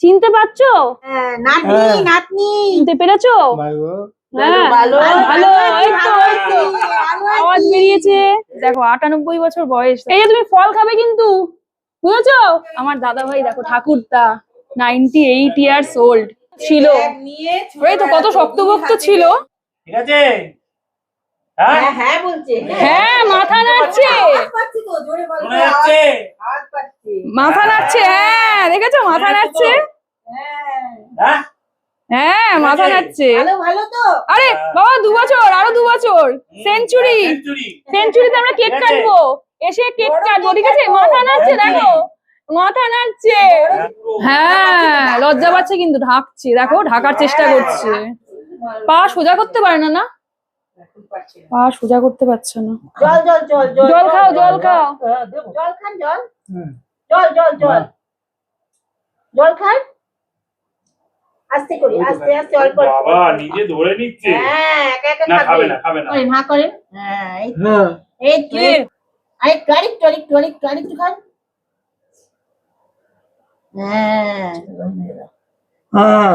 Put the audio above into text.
চিনতে পারছ? হ্যাঁ, নাতনি হ্যাঁ। নাতনি। চিনতে পেরেছ? হ্যাঁ। আওয়াজ বেরিয়েছে। দেখো আটানব্বই বছর বয়স। এই যে তুমি ফল খাবে কিন্তু। বুঝেছ? আমার দাদা ভাই দেখো ঠাকুরদা নাইনটি এইট ইয়ার্স ওল্ড ছিল নিয়ে এই তো কত শক্তভক্ত ছিল। ঠিক আছে? হ্যাঁ? হ্যাঁ হ্যাঁ বলছে। হ্যাঁ মাথা নাড়ছে আওয়াজ পাচ্ছি তো জোরে বলো শোনা যাচ্ছে আওয়াজ পাচ্ছি মাথা নাড়ছে হ্যাঁ দেখেছ? মাথা নাড়ছে? হ্যাঁ। হ্যাঁ হ্যাঁ মাথা নাড়ছে। ভালো ভালো তো? আরে বাবা দু বছর আরও দু বছর। সেঞ্চুরি। সেঞ্চুরি। সেঞ্চুরিতে আমরা কেক কাটবো। এসে কেক কাটবো ঠিক আছে? মাথা নাড়ছে। দেখো। মাথা নাড়ছে। হ্যাঁ লজ্জা পাচ্ছে কিন্তু ঢাকছে। দেখো ঢাকার চেষ্টা করছে। পা সোজা করতে পারে না না? পা সোজা করতে পারছে না। জল জল জল জল জল খাও জল। খাও। জল খান জল। জল জল জল। জল। খান। আস্তে করি আস্তে আস্তে অল্প অল্প। বাবা নিজে ধরে নিচ্ছে। হ্যাঁ একা একা না খাবে। না খাবে না। হ্যাঁ করেন হ্যাঁ। এই তো, হ্যাঁ আরেকটু আরেকটু আরেকটু আরেকটু খান। হ্যাঁ। হ্যাঁ।